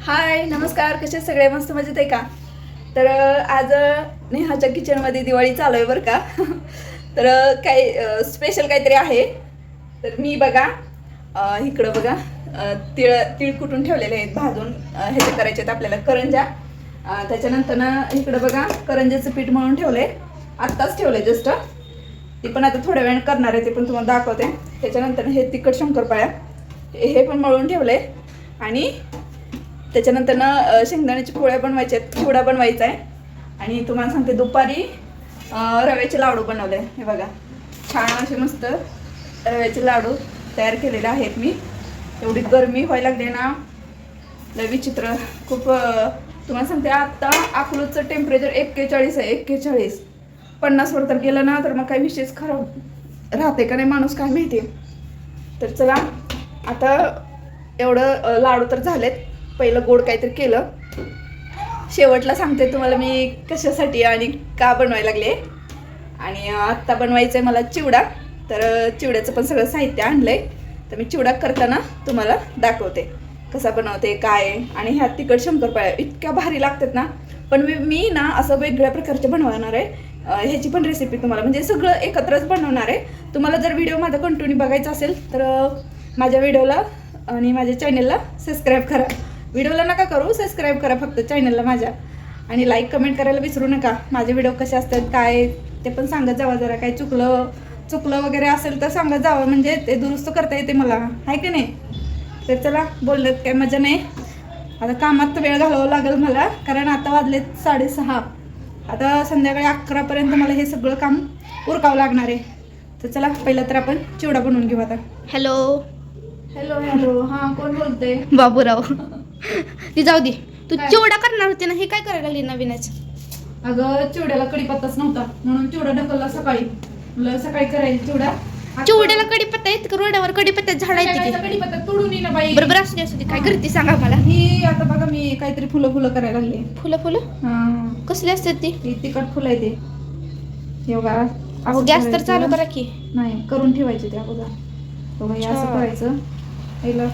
हाय नमस्कार. कसे सगळे? मस्त मजेत आहे का? तर आज नेहाच्या किचनमध्ये दिवाळी चालू आहे बरं का. तर काय काही स्पेशल काहीतरी आहे. तर मी बघा इकडं बघा तिळ तिळ कुटून ठेवलेले आहेत भाजून. ह्याचे करायचे आहेत आपल्याला करंजा. त्याच्यानंतर ना इकडं बघा करंजाचं पीठ मळून ठेवलंय. आत्ताच ठेवलंय जस्ट ती पण आता थोड्या वेळ करणार आहे ते पण तुम्हाला दाखवते. त्याच्यानंतर हे तिखट शंकरपाळ्या हे हे पण मळून ठेवलंय. आणि त्याच्यानंतर ना शेंगदाण्याच्या शेंगदाण्याची पोळ्या बनवायच्या आहेत चिवडा बनवायचा आहे. आणि तुम्हाला सांगते दुपारी रव्याचे लाडू बनवले हे बघा छान असे मस्त रव्याचे लाडू तयार केलेले आहेत मी. एवढी गरमी व्हायला लागली ना लय विचित्र. खूप तुम्हाला सांगते आत्ता अकलूजचं टेम्परेचर एक्केचाळीस आहे एक्केचाळीस. पन्नासवर तर गेलं ना तर मग काही विशेष खराब राहते का नाही माणूस काय माहिती. तर चला आता एवढं लाडू तर झालेत. पहिलं गोड काहीतरी केलं. शेवटला सांगते तुम्हाला मी कशासाठी आणि का बनवायला लागले. आणि आत्ता बनवायचं आहे मला चिवडा. तर चिवड्याचं पण सगळं साहित्य आणलं आहे तर मी चिवडा करताना तुम्हाला दाखवते कसा बनवते काय. आणि ह्या तिकड शंकरपाळ्या इतक्या भारी लागतात ना. पण मी मी ना असं वेगळ्या प्रकारचे बनवणार आहे. ह्याची पण रेसिपी तुम्हाला म्हणजे सगळं एकत्रच बनवणार आहे. तुम्हाला जर व्हिडिओ माझा कंटिन्यू बघायचा असेल तर माझ्या व्हिडिओला आणि माझ्या चॅनलला सबस्क्राईब करा. व्हिडिओला नका करू सबस्क्राईब करा फक्त चॅनलला माझ्या. आणि लाईक कमेंट करायला विसरू नका. माझे व्हिडिओ कसे असतात काय ते पण सांगत जावा जरा. काय चुकलं चुकलं वगैरे असेल तर सांगत जावं. म्हणजे ते दुरुस्त करता येते मला. आहे की नाही? तर चला बोललं काय मजा नाही. आता कामात तर वेळ घालवावा लागेल मला. कारण आता वाजलेत साडेसहा. आता संध्याकाळी अकरापर्यंत मला हे सगळं काम उरकावं लागणार आहे. तर चला पहिलं तर आपण चिवडा बनवून घेऊ आता. हॅलो हॅलो हॅलो हां कोण बोलते बाबूराव. ती जाऊ दे. तू काय? चिवडा करणार होती ना हे काय करायला लागली नवीनच? अगं चिवड्याला कडीपत्ताच नव्हता. म्हणून चिवडा ढकलला सकाळी. म्हणलं सकाळी करायला चिवडा. चिवड्याला कडीपत्ता येत का? रोडावर कडीपत्ता झाड येते कडीपत्ता तोडून ये ना बाई. बरोबर असू दे असू दे. काय करते सांगा मला ही आता बघा मी काहीतरी फुलं फुलं करायला लागले. फुलं फुलं? हा. कसली असतात ती? तिखट फुलं आहे ते. बघा अहो गॅस तर. चालू करा की. नाही करून ठेवायचे ते अगोदर. बघा हे असं अच्छा. करायचं. पहिलं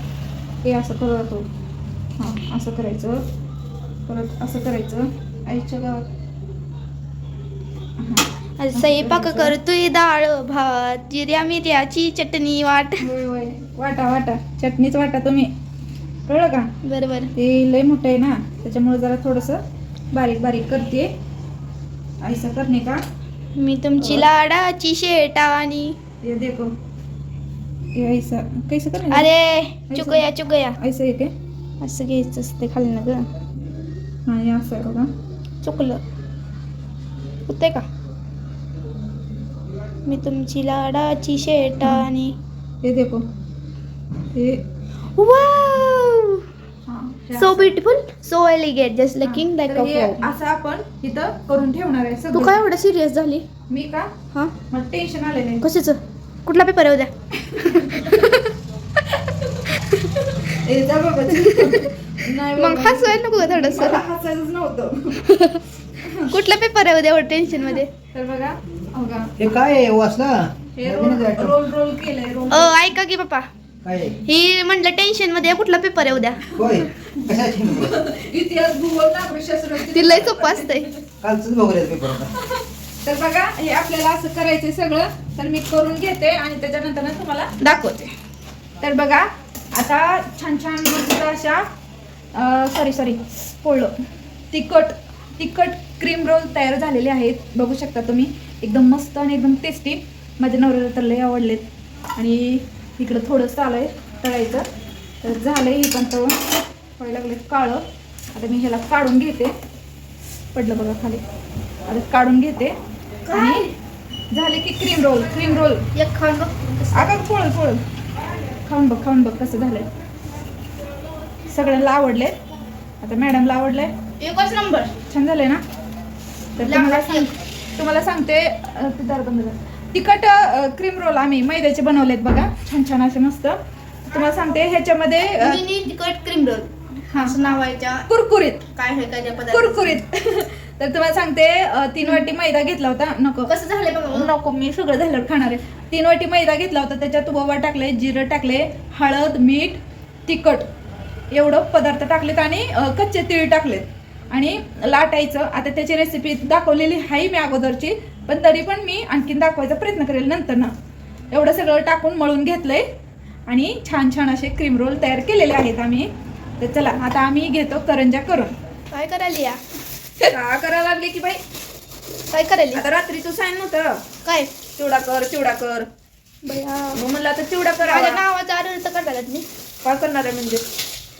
हे असं करतो हां असं करायचं. परत असं करायचं. आईच्या गावात. स्वयंपाक करतोय डाळ भात जिऱ्या मिऱ्याची चटणी वाट. होय होय. वाटा वाटा. चटणीच वाटा तुम्ही. कळलं का? बरोबर. ते लय मोठं आहे ना. त्याच्यामुळे जरा थोडंसं बारीक बारीक करते. ऐसा करणे का? मी तुमची लाडाची शेटाणी ये देखो. ये ऐसा कैसे करणे? अरे चुकया चुकया. ऐसा आहे काय? असं घ्यायचं असते खाली ना ग. हां हे असं बघा. चुकलं. होतंय का? मी तुमची लाडाची शेटाणी हे देखो हे. So. Beautiful so elegant just looking like असं आपण इथं करून ठेवणार आहे. तू काय एवढं सिरियस झाली? मी का? हा? मला टेन्शन आलेलं आहे कशाच? कुठला पेपर आहे उद्या? ए, जा बाबा. नाही मग बाबा. हसवायला नको थोडस. मला हसायचंच नव्हतं. कुठला पेपर आहे उद्या एवढं टेन्शनमध्ये? तर बघा हो का? हे काय आहे वासना हे नवीनच रोल item. रोल रोल केलंय रोल अ ऐका की पप्पा. काय आहे? ही म्हणलं टेन्शनमध्ये आहे, कुठला पेपर आहे उद्या? होय. कशाची? इतिहास भूगोल नागरिकशास्त्र ती लय सोपं असतंय. कालच बघूया पेपर होता तर बघा हे आपल्याला असं करायचंय सगळं तर मी करून घेते आणि त्याच्यानंतर ना तुम्हाला दाखवते. तर बघा आता छान छान मस्त अशा सॉरी सॉरी पोळलं तिखट तिखट क्रीम रोल तयार झालेले आहेत. बघू शकता तुम्ही एकदम मस्त आणि एकदम टेस्टी माझ्या नवऱ्याला तर लय आवडलेत. आणि इकडं थोडंसं आलं आहे तळायचं. तर झालं ही पण तळून. व्हायला लागले काळं. आता मी ह्याला काढून घेते. पडलं बघा खाली. आता काढून घेते. आणि झाले की क्रीम रोल क्रीम रोल एक खाऊन बघ अगं पोळ पोळ. खाऊन बघ खाऊन बघ कसं झालंय. सगळ्यांना आवडले आता मॅडमला आवडलंय एकच नंबर छान झालंय ना? तर तुम्हाला सांग तुम्हाला सांगते. तिखट क्रीम रोल आम्ही मैद्याचे बनवलेत बघा. छान छान असे मस्त. तुम्हाला सांगते ह्याच्यामध्ये तिखट क्रीम रोल हा. असं नावायच्या कुरकुरीत. काय कुरकुरीत. तर तुम्हाला सांगते अं, तीन वाटी मैदा घेतला होता. नको. कसं झालंय बघा नको मी सगळं झाल्यावर खाणार आहे. तीन वाटी मैदा घेतला होता त्याच्यात ओवा टाकले जिरं टाकले हळद मीठ तिखट एवढं पदार्थ टाकलेत आणि अं, कच्चे तीळ टाकलेत. आणि लाटायचं. आता त्याची रेसिपी दाखवलेली आहे मी अगोदरची पण तरी पण मी आणखीन दाखवायचा प्रयत्न करेल नंतर ना. एवढं सगळं टाकून मळून घेतलंय आणि छान छान असे क्रीम रोल तयार केलेले आहेत आम्ही. तर चला आता आम्ही घेतो करंजा करून. काय करायली या? का करायला लागले की बाई. काय करायली? आता रात्री तू सांग नव्हतं. काय? चिवडा कर चिवडा कर. बया मग म्हणलं आता चिवडा माझ्या करा नावाचा अर्थ करता का तुम्ही? काय करणार आहे म्हणजे?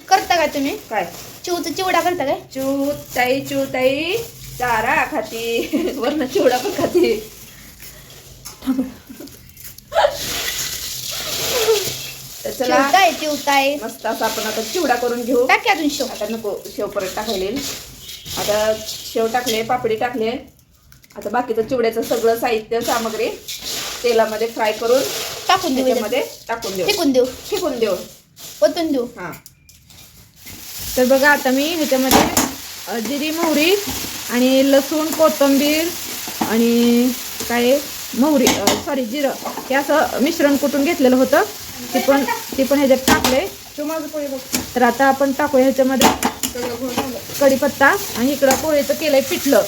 करता का तुम्ही? काय? चिवचा चिवडा करता काय? चू ताई चू ताई. चारा खाती. वरण चिवडा पण खाती. तर चला. चिवताय चिवताय. मस्त असं आपण आता चिवडा करून घेऊ. टाक की अजून शो आता नको शेव परत टाकायला येईल. आता शेव टाकले पापडी टाकले आता बाकीचं चिवड्याचं सगळं साहित्य सामग्री तेलामध्ये फ्राय करून टाकून देऊ त्याच्यामध्ये टाकून देऊ. फेकून देऊ. फेकून देऊ. ओतून देऊ. हां. तर बघा आता मी ह्याच्यामध्ये जिरी मोहरी आणि लसूण कोथिंबीर आणि काय मोहरी सॉरी जिरं. हे असं मिश्रण कुटून घेतलेलं होतं ते पण ते पण ह्याच्यात टाकले तर आता आपण टाकूया ह्याच्यामध्ये. कढीपत्ता आणि इकडं पोळीचं केलंय पिठलं.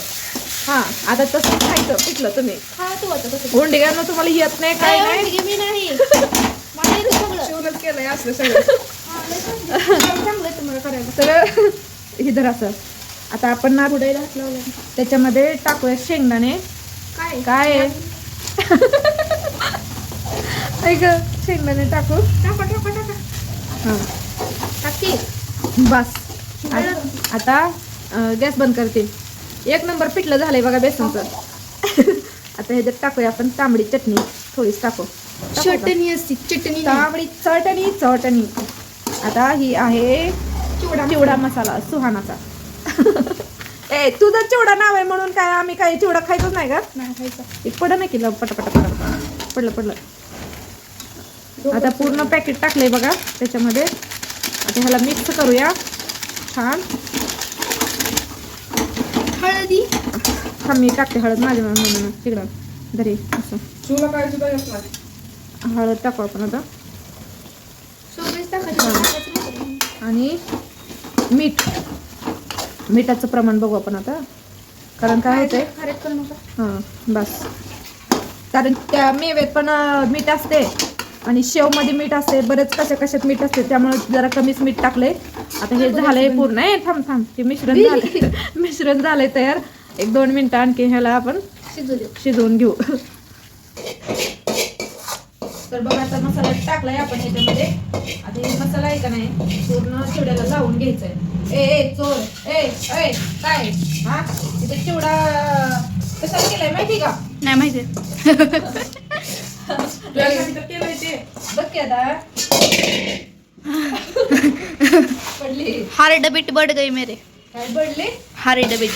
हां आता तसं खायचं पिठलं तुम्ही. हा तू आता गोंडी घालणं तुम्हाला येत नाही काय नाही की मी नाही. मला येतं सगळं. शिवणच केलंय असलं सगळं. हा, लय चांगलं. चांगलं आहे तुम्हाला करायला. तर इधर असं. आता आपण ना हात लावला त्याच्यामध्ये टाकूया शेंगदाणे. काय? काय? आहे? ऐक शेंगदाणे टाकू. टाका टाका टाका. हां. टाकी. बस. आता गॅस बंद करते. एक नंबर पिठलं झालंय बघा बेसनचं. आता ह्याच्यात टाकूया आपण तांबडी चटणी. थोडीच टाकू? चटणी असती चटणी. तांबडी चटणी चटणी. आता ही आहे चिवडा चिवडा मसाला सुहानाचा. ए तुझं चिवडा नाव आहे म्हणून काय आम्ही काय चिवडा खायचंच नाही का? नाही खायचा. एक पड नाही केलं पटापटा पटा पडलं पडलं. आता पूर्ण पॅकेट टाकलंय बघा त्याच्यामध्ये. आता ह्याला मिक्स करूया. छान. हळदी. हा मी टाकते हळद माझ्या म्हणून तिकडं. धरी असं. हळद टाकू आपण आता. हा. आणि मीठ. मिठाचं प्रमाण बघू आपण आता. कारण काय होतंय? खारट करू नका. हां बस. कारण त्या मेवेत पण मीठ असते आणि शेवमध्ये मीठ असते बरेच कशा कशात मीठ असते त्यामुळे जरा कमीच मीठ टाकले. आता हे झालंय पूर्ण. ए थांब थांब. हे मिश्रण झालंय मिश्रण झालंय तयार. एक दोन मिनिटं आणखी ह्याला आपण शिजवून घेऊ. तर बघा आता मसाला टाकलाय आपण ह्याच्यामध्ये आता हे मसाला आहे का नाही पूर्ण चिवड्याला लावून घ्यायचंय. ए ए चोर. ए ए काय? हा? इथे चिवडा कशाला केलाय माहिती का? नाही माहिती. बघ की आता पडली. हार्ड बीट बढ़ गई मेरे. काय पडली? हार्ड बीट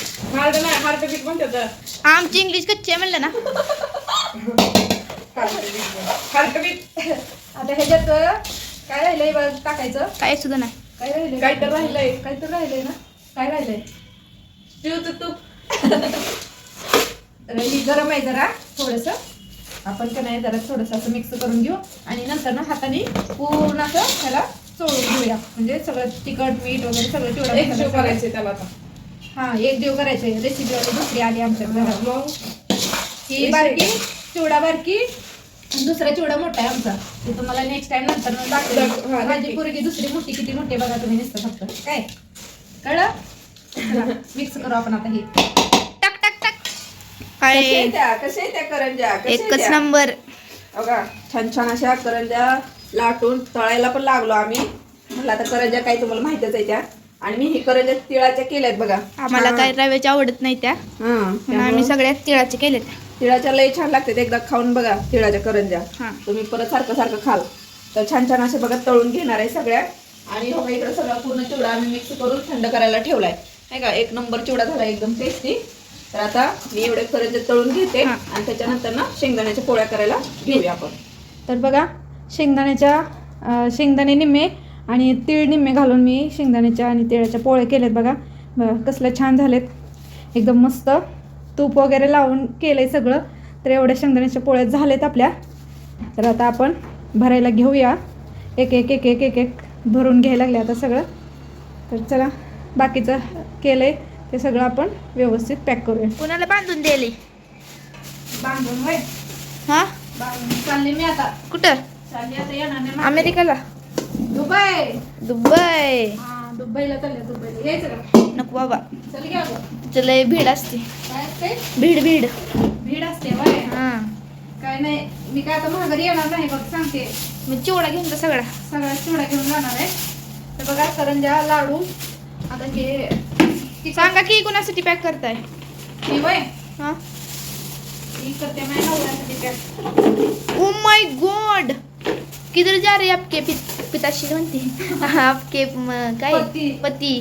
आमची इंग्लिश कच्ची आहे म्हणलं ना. आता ह्याच्यात काय राहिलंय बघ टाकायचं? काय सुद्धा नाही. काय राहिलंय? काय तर राहिलंय काय तर राहिलंय ना? काय राहिलंय? तूप तर ही गरम आहे जरा थोडस. आपण का नाही जरा थोडस असं मिक्स करून घेऊ. आणि नंतर ना हाताने पूर्ण असं त्याला चोळून घेऊया. म्हणजे सगळं तिखट मीठ वगैरे सगळं चिवडा करायचं त्याला आता. हा एक देव करायचे रेसिपी वाली दुसरी आली आमच्या घरात. मग? ही बारकी चिवडा बारकी दुसरा चिवडा मोठा आहे आमचा. ते तुम्हाला नेक्स्ट टाइम नंतर माझी. पोरगी दुसरी मोठी किती मोठी बघा तुम्ही नुसतं फक्त. काय? कळलं? मिक्स करू आपण आता हे. त्या? कसे त्या करंजा एकच नंबर. बघा छान छान अशा करंजा लाटून तळायला पण लागलो आम्ही. म्हटलं आता करंजा काही तुम्हाला माहितच आहे त्या. आणि मी हे करंजा तिळाच्या केल्यात बघा. आम्हाला. काय रव्याची आवडत नाही त्या. हा आम्ही त्यामुळं सगळ्यात तिळाचे केलेत. तिळाच्या लय छान लागतात एकदा खाऊन बघा तिळाच्या करंजा हा. तुम्ही परत सारखं सारखं खाल. तर छान छान असे बघा तळून घेणार आहे सगळ्या. आणि हो इकडे सगळा पूर्ण चिवडा आम्ही मिक्स करून थंड करायला ठेवलाय. नाही का? एक नंबर चिवडा झाला एकदम टेस्टी तर आता मी एवढे करंजे तळून घेते हा. आणि त्याच्यानंतर ना शेंगदाण्याच्या पोळ्या करायला घेऊया आपण. तर बघा शेंगदाण्याच्या अं, शेंगदाणे निम्मे आणि तीळ निम्मे घालून मी शेंगदाण्याच्या आणि तिळाच्या पोळ्या केल्यात बघा. बघा कसल्या छान झालेत. एकदम मस्त तूप वगैरे लावून केलंय सगळं तर एवढ्या शेंगदाण्याच्या पोळ्या झालेत आपल्या. तर आता आपण भरायला घेऊया. एक एक एक एक एक एक भरून घ्यायला लागले आता सगळं. तर चला बाकीचं केलंय. ते सगळं आपण व्यवस्थित पॅक करूया. कुणाला बांधून दिले बांधून वय हा? बांधून चालले मी आता. कुठं? चालली आता येणार नाही. अमेरिकाला. दुबई. दुबई. हा दुबईला चालले दुबईला. यायचं नको बाबा. चल घ्या. चल भीड असते. काय असते? भीड भीड. भीड असते वय हा. काय नाही मी काय आता महागारी येणार नाही बघ सांगते. मी चिवडा घेऊन सगळा. सगळ्या चिवडा घेऊन जाणार आहे. तर बघा करंजा लाडू आता हे सांगा की कुणासाठी पॅक करताय? ही वय हा? ही करते माझ्या नवऱ्यासाठी पॅक ओ माय गॉड किधर जा रहे आपके पित पिताश्री म्हणते. आपके काय? पती. पती.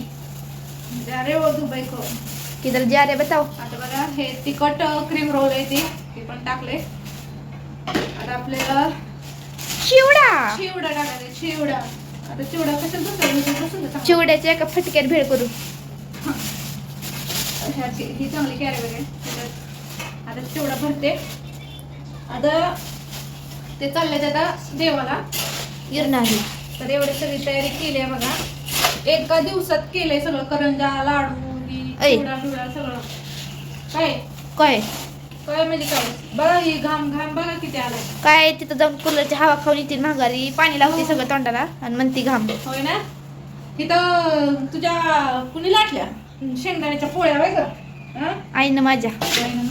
जा रे ओ दुबई को किधर जा रहे बताओ. आता बघा हे तिखट क्रीम रोल आहे ते. ते पण टाकले आता आपल्याला चिवडा. चिवडा टाकायचा चिवडा. आता चिवडा कशाला. चिवड्याच्या एका फटक्यात भेळ करू. ही चांगली कॅरी बॅग आहे. त्याच्यात आता चिवडा भरते. आता ते चालले आता देवाला. गिरणारी तर एवढी सगळी तयारी केली आहे बघा. एका दिवसात केलंय सगळं. करंजा लाडू ही सगळं. काय? काय? काय म्हणजे काय? बघा ही घाम घाम बघा किती आलाय. काय? तिथं जाऊन कूलरची हवा खाऊन येते माघारी. पाणी लावते सगळं तोंडाला. आणि म्हणते घाम. होय ना? तिथं तुझ्या कुणी लाटल्या? शेंगदाण्याच्या पोळ्या ग. हं? आईनं माझ्या.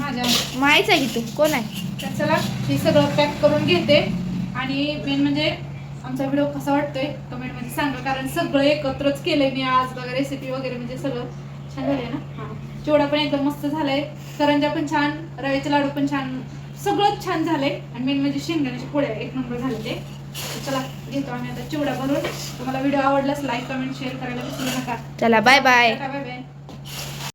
माझ्या. माहीच आहे की तू? कोण आहे? तर चला हे सगळं पॅक करून घेते. आणि मेन म्हणजे आमचा व्हिडिओ कसा वाटतोय? कमेंटमध्ये सांगा कारण सगळं एकत्रच केलंय मी आज बघा रेसिपी वगैरे म्हणजे सगळं छान झालंय ना? हां. चिवडा पण एकदम मस्त झालाय. करंजा पण छान रव्याचे लाडू पण छान सगळंच छान झालंय. आणि मेन म्हणजे शेंगदाण्याच्या पोळ्या एक नंबर झाले ते. चला घेतो आम्ही आता चिवडा भरून. तुम्हाला व्हिडिओ आवडलाच लाईक कमेंट शेअर करायला विसरू नका. चला बाय बाय बाय बाय